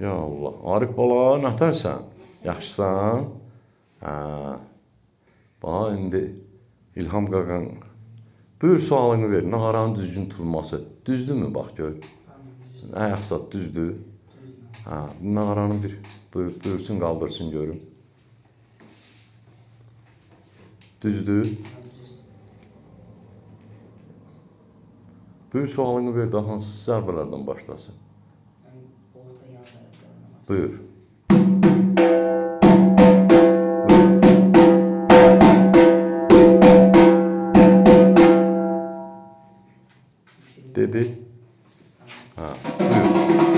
Ya Allah. Arif bala, nətərsən? Yaxşısan? Hə. Bax indi İlham qaqan Buyur sualını ver. Nağaranın düzgün tutulması. Düzdürmü bax gör. Ayaq zat düzdür. Ha, nağaranı bir buyur, buyursun qaldırsın görüm. Düzdür. Buyur sualını ver də hansı zərbələrdən başlasın. Buyur. Dedi. Ha, buyur.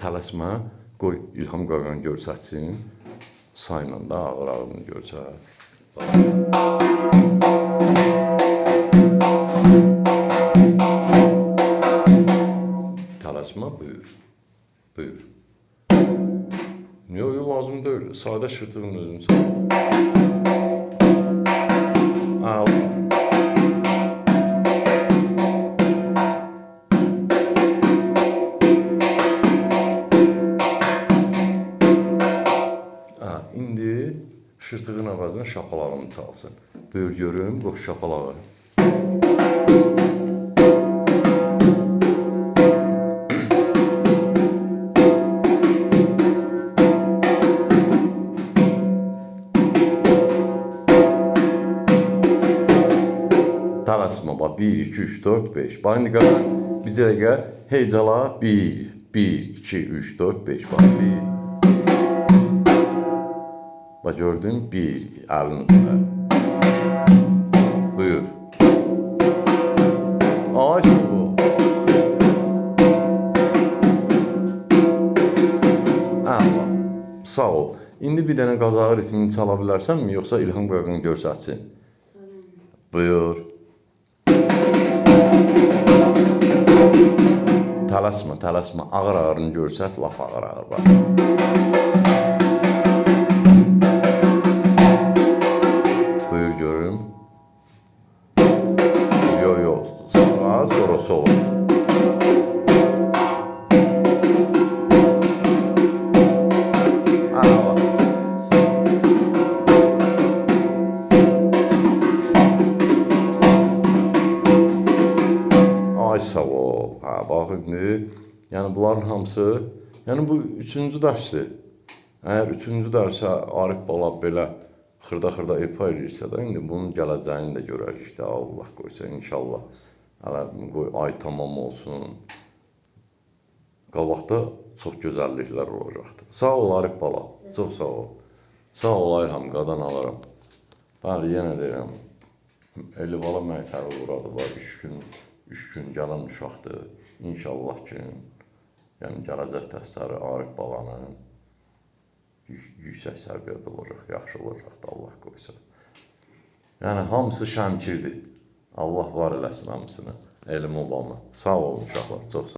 Tələsmə, qoy İlham qaqan görsətsin. Sayla da ağır-ağırını görsət. Tələsmə, buyur. Buyur. Yox, yox, lazım deyil. Sadə şırtığın özünü sən. Şırtığın avazına şapalağını çalsın. Buyur görüm, qoş şapalağı. Tələsmə, bax 1, 2, 3, 4, 5. Bax, indi qalan bir dəqiqə heycala 1, 1, 2, 3, 4, 5. Bax, 1. Bax, gördün? 1, əlin üstə. Buyur. Ay, bu. Əla. Sağ ol. İndi bir dənə qazağı ritmini çala bilərsənmi, yoxsa İlham Qaqan görsətsin? Buyur. Tələsmə, tələsmə. Ağır-ağırını görsət, lap ağır-ağır bax. Bak. Ay sağ ol. Ha, bax indi. Yəni bunların hamısı, yəni bu üçüncü dərsdir. Əgər üçüncü dərsə Arif bala belə xırda-xırda ifa edirsə də, indi bunun gələcəyini də görərik də Allah qoysa inşallah. Hələ qoy ay tamam olsun. Qabaqda çox gözəlliklər olacaqdır. Sağ ol Arif bala. Çox sağ ol. Sağ ol Ayham, qadan alaram. Bəli, yenə deyirəm. Eli bala məktəbi burada var. 3 gün, 3 gün gələn uşaqdır. İnşallah ki, yəni gələcək dərsləri Arif balanın yük- yüksək səviyyədə olacaq, yaxşı olacaq da Allah qoysa. Yəni hamısı Şəmkirdir. Allah var eləsin hamısını. Elm olanı. Sağ olun uşaqlar, çox sağ